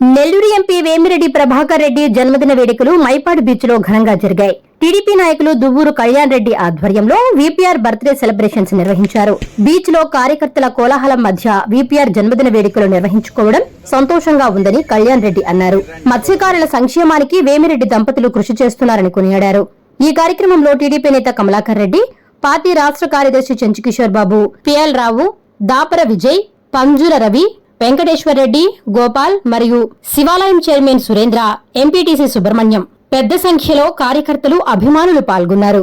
Nellore MP Vemireddy Prabhakar Reddy జన్మదిన వేడుకలు మైపాడు బీచ్లో ఘనంగా జరిగాయి. టీడీపీ నాయకులు దువ్వూరు కళ్యాణ్ రెడ్డి ఆధ్వర్యంలో వీపీఆర్ బర్త్డే సెలబ్రేషన్స్ నిర్వహించారు. బీచ్లో కార్యకర్తల కోలాహలం మధ్య వీపీఆర్ జన్మదిన వేడుకలు నిర్వహించుకోవడం సంతోషంగా ఉందని కళ్యాణ్ రెడ్డి అన్నారు. మత్స్యకారుల సంక్షేమానికి వేమిరెడ్డి దంపతులు కృషి చేస్తున్నారని కొనియాడారు. ఈ కార్యక్రమంలో టీడీపీ నేత కమలాకర్ రెడ్డి పార్టీ రాష్ట్ర కార్యదర్శి చెంచుకిషోర్ బాబు పిఎల్ రావు దాపర విజయ్ పంజుల రవి వెంకటేశ్వర్ రెడ్డి గోపాల్ మరియు శివాలయం చైర్మన్ సురేంద్ర ఎంపీటీసీ సుబ్రహ్మణ్యం. పెద్ద సంఖ్యలో కార్యకర్తలు అభిమానులు పాల్గొన్నారు.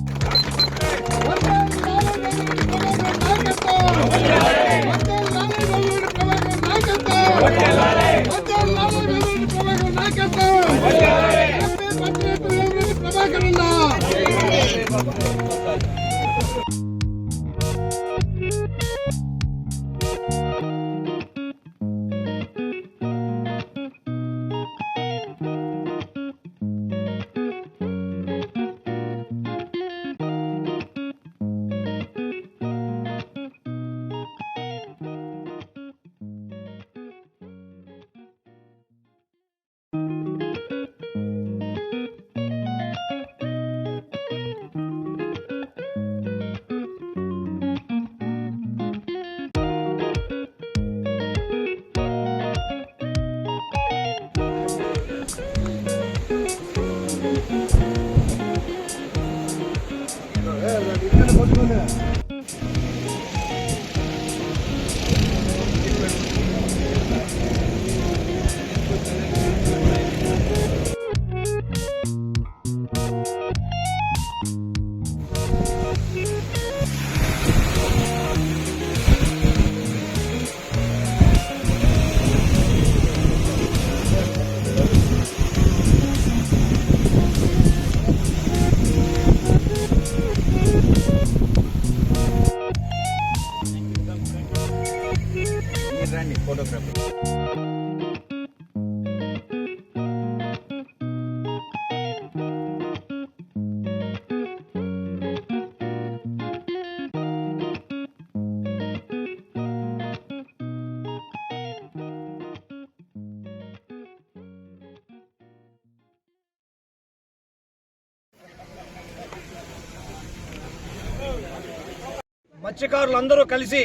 మత్స్యకారులందరూ కలిసి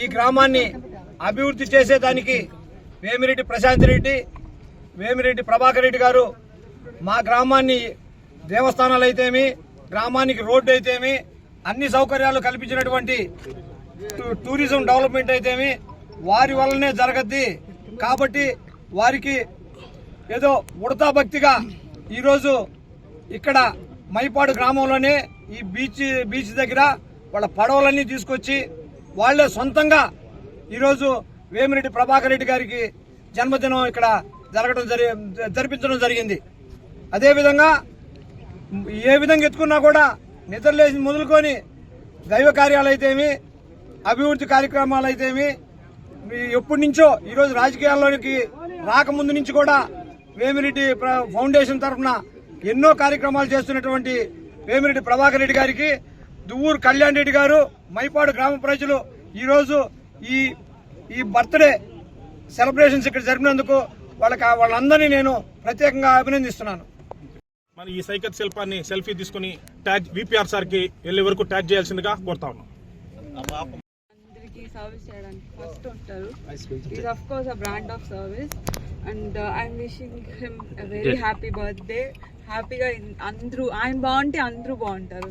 ఈ గ్రామాన్ని అభివృద్ధి చేసేదానికి వేమిరెడ్డి ప్రశాంత్ రెడ్డి వేమిరెడ్డి ప్రభాకర్ రెడ్డి గారు మా గ్రామాన్ని దేవస్థానాలు అయితేమి గ్రామానికి రోడ్డు అయితేమి అన్ని సౌకర్యాలు కల్పించినటువంటి టూరిజం డెవలప్మెంట్ అయితేమి వారి వల్లనే జరగద్ది. కాబట్టి వారికి ఏదో ఉడతా భక్తిగా ఈరోజు ఇక్కడ మైపాడు గ్రామంలోనే ఈ బీచ్ బీచ్ దగ్గర వాళ్ళ పడవలన్నీ తీసుకొచ్చి వాళ్ళే సొంతంగా ఈరోజు వేమిరెడ్డి ప్రభాకర్ రెడ్డి గారికి జన్మదినం ఇక్కడ జరగడం జరి జరిపించడం జరిగింది. అదేవిధంగా ఏ విధంగా ఎత్తుకున్నా కూడా నిద్రలేసి మొదలుకొని దైవ కార్యాలు అయితేమి అభివృద్ధి కార్యక్రమాలు అయితేమి ఎప్పటి నుంచో ఈరోజు రాజకీయాల్లోనికి రాకముందు నుంచి కూడా వేమిరెడ్డి ప్ర- ఫౌండేషన్ తరఫున ఎన్నో కార్యక్రమాలు చేస్తున్నటువంటి వేమిరెడ్డి ప్రభాకర్ రెడ్డి గారికి దువ్వూరు కళ్యాణ్ రెడ్డి గారు మైపాడు గ్రామ ప్రజలు ఈరోజు ఈ ఈ బర్త్డే సెలబ్రేషన్స్ ఇక్కడ జరిపినందుకు వాళ్ళకి వాళ్ళందరినీ నేను ప్రత్యేకంగా అభినందిస్తున్నాను. మన ఈ సైకత్ శిల్పాన్ని సెల్ఫీ తీసుకుని ట్యాగ్ విపిఆర్ సార్కి వెళ్ళే వరకు ట్యాగ్ చేయాల్సిందిగా కోరుతా ఉన్నాం. అందరికి సర్వీస్ చేయడానికి ఫస్ట్ ఉంటారు course brand of service and I'm wishing him very happy birthday హ్యాపీగా అందరూ ఆయన బాగుంటే అందరూ బాగుంటారు.